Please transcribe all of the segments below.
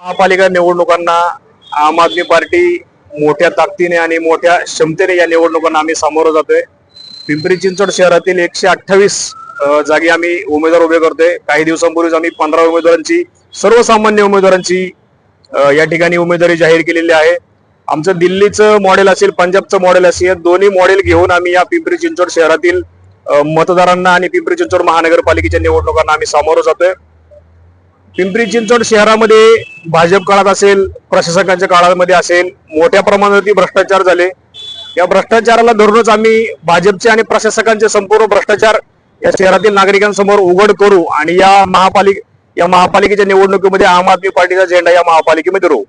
महापालिका निवडणुकांना आम आदमी पार्टी मोठ्या ताकदीने आणि मोठ्या क्षमतेने या निवडणुकांना आम्ही सामोरं जातोय. पिंपरी चिंचवड शहरातील एकशे अठ्ठावीस जागी आम्ही उमेदवार उभे करतोय. काही दिवसांपूर्वीच आम्ही पंधरा उमेदवारांची सर्वसामान्य उमेदवारांची या ठिकाणी उमेदवारी जाहीर केलेली आहे. आमचं दिल्लीचं मॉडेल असेल पंजाबचं मॉडेल असेल दोन्ही मॉडेल घेऊन आम्ही या पिंपरी चिंचवड शहरातील मतदारांना आणि पिंपरी चिंचवड महानगरपालिकेच्या निवडणुकांना आम्ही सामोरं जातोय. पिंपरी चिंचवड शहरामध्ये भाजप काळात असेल प्रशासकांच्या काळामध्ये असेल मोठ्या प्रमाणावरती भ्रष्टाचार झाले. या भ्रष्टाचाराला धरूनच आम्ही भाजपचे आणि प्रशासकांचे संपूर्ण भ्रष्टाचार या शहरातील नागरिकांसमोर उघड करू आणि या महापालिका या महापालिकेच्या निवडणुकीमध्ये आम आदमी पार्टीचा झेंडा या महापालिकेमध्ये रोवू.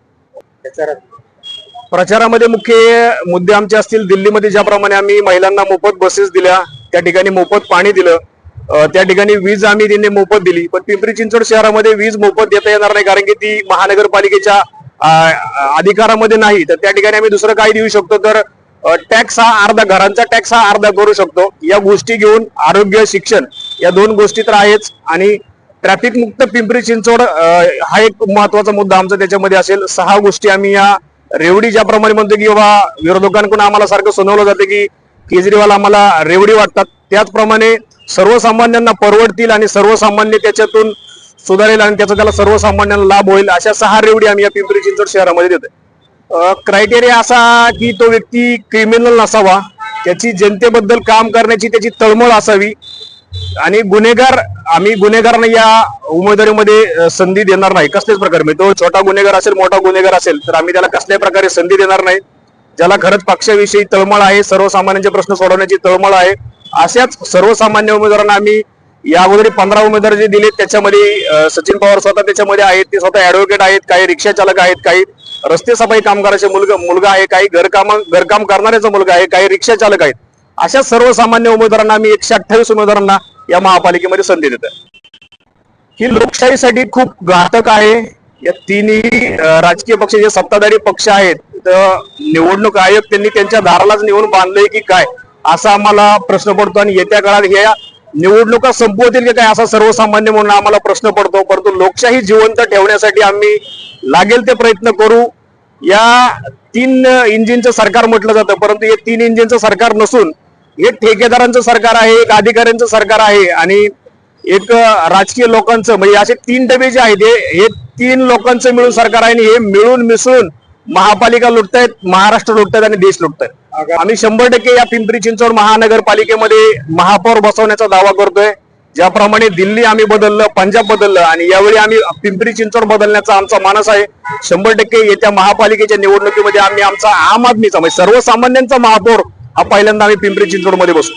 प्रचारामध्ये मुख्य मुद्दे आमचे असतील. दिल्लीमध्ये ज्याप्रमाणे आम्ही महिलांना मोफत बसेस दिल्या त्या ठिकाणी मोफत पाणी दिलं त्या ठिकाणी वीज आम्ही त्यांनी मोफत दिली. पण पिंपरी चिंचवड शहरामध्ये वीज मोफत देता येणार नाही कारण की ती महानगरपालिकेच्या अधिकारामध्ये नाही. तर त्या ठिकाणी आम्ही दुसरं काय देऊ शकतो तर टॅक्स हा अर्धा घरांचा टॅक्स हा अर्धा करू शकतो. या गोष्टी घेऊन आरोग्य शिक्षण या दोन गोष्टी तर आहेच. आणि ट्रॅफिक मुक्त पिंपरी चिंचवड हा एक महत्त्वाचा मुद्दा आमचा त्याच्यामध्ये असेल. सहा गोष्टी आम्ही या रेवडी ज्याप्रमाणे म्हणतो की बाबा विरोधकांकडून आम्हाला सारखं सुनावलं जातं की केजरीवाल आम्हाला रेवडी वाटतात. त्याचप्रमाणे सर्वसामान्यांना परवडतील आणि सर्वसामान्य त्याच्यातून सुधारेल आणि त्याचा त्याला सर्वसामान्यांना लाभ होईल अशा सहा रेवडी आम्ही या पिंपरी चिंचवड शहरामध्ये देतोय. क्रायटेरिया असा की तो व्यक्ती क्रिमिनल नसावा त्याची जनतेबद्दल काम करण्याची त्याची तळमळ असावी आणि गुन्हेगार आम्ही गुन्हेगारांना या उमेदवारीमध्ये संधी देणार नाही. कसल्याच प्रकारे? म्हणजे तो छोटा गुन्हेगार असेल मोठा गुन्हेगार असेल तर आम्ही त्याला कसल्याही प्रकारे संधी देणार नाही. ज्याला खरंच पक्षाविषयी तळमळ आहे सर्वसामान्यांचे प्रश्न सोडवण्याची तळमळ आहे. अशाच सर्वसामान्य उमेदवारांना आम्ही या अगोदर पंधरा उमेदवार जे दिले त्याच्यामध्ये सचिन पवार स्वतः त्याच्यामध्ये आहेत ते स्वतः ऍडव्होकेट आहेत काही रिक्षा चालक आहेत काही रस्ते सफाई कामगाराचे मुलगा मुलगा आहे काही घरकाम घरकाम करणाऱ्याचा मुलगा आहे काही रिक्षा चालक आहेत. अशा सर्वसामान्य उमेदवारांना आम्ही एकशे अठ्ठावीस उमेदवारांना या महापालिकेमध्ये संधी देत ही लोकशाहीसाठी खूप घातक आहे. या तिन्ही राजकीय पक्ष जे सत्ताधारी पक्ष आहेत तर निवडणूक आयोग त्यांनी त्यांच्या दारालाच नेऊन बांधलंय की काय? असा आम्हाला प्रश्न पडतो आणि येत्या काळात या निवडणुका संपवतील की काय असा सर्वसामान्य म्हणून आम्हाला प्रश्न पडतो. परंतु लोकशाही जिवंत ठेवण्यासाठी आम्ही लागेल ते प्रयत्न करू. या तीन इंजिनचं सरकार म्हटलं जातं. परंतु हे तीन इंजिनचं सरकार नसून हे ठेकेदारांचं सरकार आहे एक अधिकाऱ्यांचं सरकार आहे आणि एक राजकीय लोकांचं म्हणजे असे तीन डबे जे आहेत हे- हे तीन लोकांचं मिळून सरकार आहे आणि हे मिळून मिसळून महापालिका लुटतायत महाराष्ट्र लुटतायत आणि देश लुटतायत. आम्ही शंभर टक्के या पिंपरी चिंचवड महानगरपालिकेमध्ये महापौर बसवण्याचा दावा करतोय. ज्याप्रमाणे दिल्ली आम्ही बदललं पंजाब बदललं आणि यावेळी आम्ही पिंपरी चिंचवड बदलण्याचा आमचा मानस आहे. शंभर टक्के येत्या महापालिकेच्या निवडणुकीमध्ये आम्ही आमचा आम आदमीचा म्हणजे सर्वसामान्यांचा महापौर हा पहिल्यांदा आम्ही पिंपरी चिंचवडमध्ये बसू.